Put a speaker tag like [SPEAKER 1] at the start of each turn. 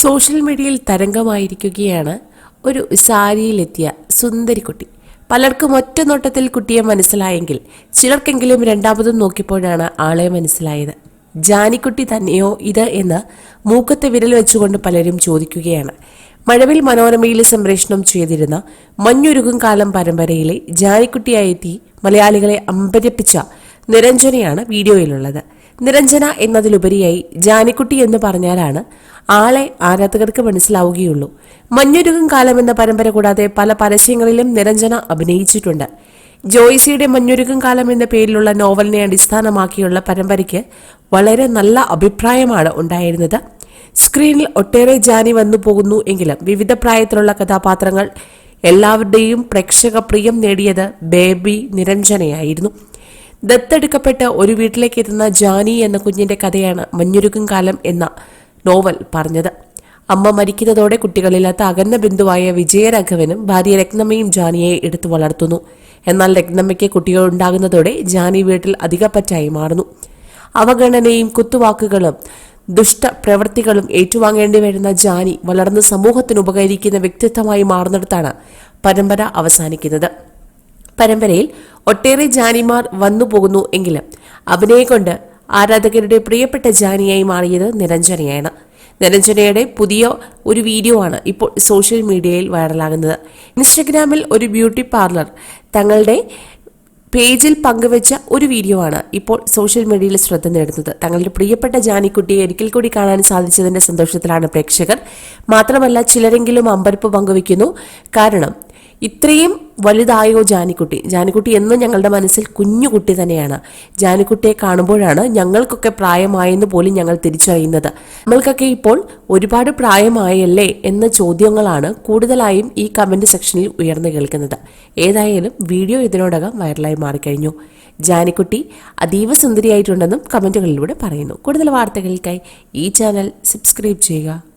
[SPEAKER 1] Social മീഡിയയിൽ തരംഗമായിരിക്കുകയാണ് ഒരു സാരിയിലെത്തിയ സുന്ദരിക്കുട്ടി. പലർക്കും ഒറ്റ നോട്ടത്തിൽ കുട്ടിയെ മനസ്സിലായെങ്കിൽ ചിലർക്കെങ്കിലും രണ്ടാമതും നോക്കിയപ്പോഴാണ് ആളെ മനസ്സിലായത്. ജാനിക്കുട്ടി തന്നെയോ ഇത് എന്ന് മൂക്കത്തെ വിരൽ വെച്ചുകൊണ്ട് പലരും ചോദിക്കുകയാണ്. മഴവിൽ മനോരമയിൽ സംപ്രേഷണം ചെയ്തിരുന്ന മഞ്ഞുരുകും കാലം പരമ്പരയിലെ ജാനിക്കുട്ടിയായെത്തി മലയാളികളെ അമ്പരപ്പിച്ച നിരഞ്ജനയാണ് വീഡിയോയിലുള്ളത്. നിരഞ്ജന എന്നതിലുപരിയായി ജാനിക്കുട്ടി എന്ന് പറഞ്ഞാലാണ് ആളെ ആരാധകർക്ക് മനസ്സിലാവുകയുള്ളൂ. മഞ്ഞുരുകം കാലം എന്ന പരമ്പര കൂടാതെ പല പരസ്യങ്ങളിലും നിരഞ്ജന അഭിനയിച്ചിട്ടുണ്ട്. ജോയ്സിയുടെ മഞ്ഞുരുകും കാലം എന്ന പേരിലുള്ള നോവലിനെ അടിസ്ഥാനമാക്കിയുള്ള പരമ്പരയ്ക്ക് വളരെ നല്ല അഭിപ്രായമാണ് ഉണ്ടായിരുന്നത്. സ്ക്രീനിൽ ഒട്ടേറെ ജാനി വന്നു പോകുന്നു എങ്കിലും വിവിധ പ്രായത്തിലുള്ള കഥാപാത്രങ്ങൾ എല്ലാവരുടെയും പ്രേക്ഷക പ്രിയം നേടിയത് ബേബി നിരഞ്ജനയായിരുന്നു. ദത്തെടുക്കപ്പെട്ട് ഒരു വീട്ടിലേക്ക് എത്തുന്ന ജാനി എന്ന കുഞ്ഞിന്റെ കഥയാണ് മഞ്ഞുരുക്കും കാലം എന്ന നോവൽ പറഞ്ഞത്. അമ്മ മരിക്കുന്നതോടെ കുട്ടികളില്ലാത്ത അകന്ന ബിന്ദുവായ വിജയരാഘവനും ഭാര്യ രത്നമ്മയും ജാനിയെ എടുത്തു വളർത്തുന്നു. എന്നാൽ രത്നമ്മയ്ക്ക് കുട്ടികൾ ഉണ്ടാകുന്നതോടെ ജാനി വീട്ടിൽ അധികപ്പറ്റായി മാറുന്നു. അവഗണനയും കുത്തുവാക്കുകളും ദുഷ്ട പ്രവൃത്തികളും ഏറ്റുവാങ്ങേണ്ടി വരുന്ന ജാനി വളർന്ന് സമൂഹത്തിന് ഉപകരിക്കുന്ന വ്യക്തിത്വമായി മാറുന്നിടത്താണ് പരമ്പര അവസാനിക്കുന്നത്. പരമ്പരയിൽ ഒട്ടേറെ ജാനിമാർ വന്നു പോകുന്നു എങ്കിലും അവനെ കൊണ്ട് ആരാധകരുടെ പ്രിയപ്പെട്ട ജാനിയായി മാറിയത് നിരഞ്ജനയാണ്. നിരഞ്ജനയുടെ പുതിയ ഒരു വീഡിയോ ആണ് ഇപ്പോൾ സോഷ്യൽ മീഡിയയിൽ വൈറലാകുന്നത്. ഇൻസ്റ്റഗ്രാമിൽ ഒരു ബ്യൂട്ടി പാർലർ തങ്ങളുടെ പേജിൽ പങ്കുവച്ച ഒരു വീഡിയോ ആണ് ഇപ്പോൾ സോഷ്യൽ മീഡിയയിൽ ശ്രദ്ധ നേടുന്നത്. തങ്ങളുടെ പ്രിയപ്പെട്ട ജാനിക്കുട്ടിയെ ഒരിക്കൽ കൂടി കാണാൻ സാധിച്ചതിന്റെ സന്തോഷത്തിലാണ് പ്രേക്ഷകർ. മാത്രമല്ല ചിലരെങ്കിലും അമ്പരപ്പ് പങ്കുവയ്ക്കുന്നു കാരണം ഇത്രയും വലുതായോ ജാനിക്കുട്ടി. ജാനിക്കുട്ടി എന്നും ഞങ്ങളുടെ മനസ്സിൽ കുഞ്ഞു കുട്ടി തന്നെയാണ്. ജാനിക്കുട്ടിയെ കാണുമ്പോഴാണ് ഞങ്ങൾക്കൊക്കെ പ്രായമായെന്ന് പോലും ഞങ്ങൾ തിരിച്ചറിയുന്നത്. നമ്മൾക്കൊക്കെ ഇപ്പോൾ ഒരുപാട് പ്രായമായല്ലേ എന്ന ചോദ്യങ്ങളാണ് കൂടുതലായും ഈ കമന്റ് സെക്ഷനിൽ ഉയർന്നു കേൾക്കുന്നത്. ഏതായാലും വീഡിയോ ഇതിനോടകം വൈറലായി മാറിക്കഴിഞ്ഞു. ജാനിക്കുട്ടി അതീവ സുന്ദരിയായിട്ടുണ്ടെന്നും കമന്റുകളിലൂടെ പറയുന്നു. കൂടുതൽ വാർത്തകൾക്കായി ഈ ചാനൽ സബ്സ്ക്രൈബ് ചെയ്യുക.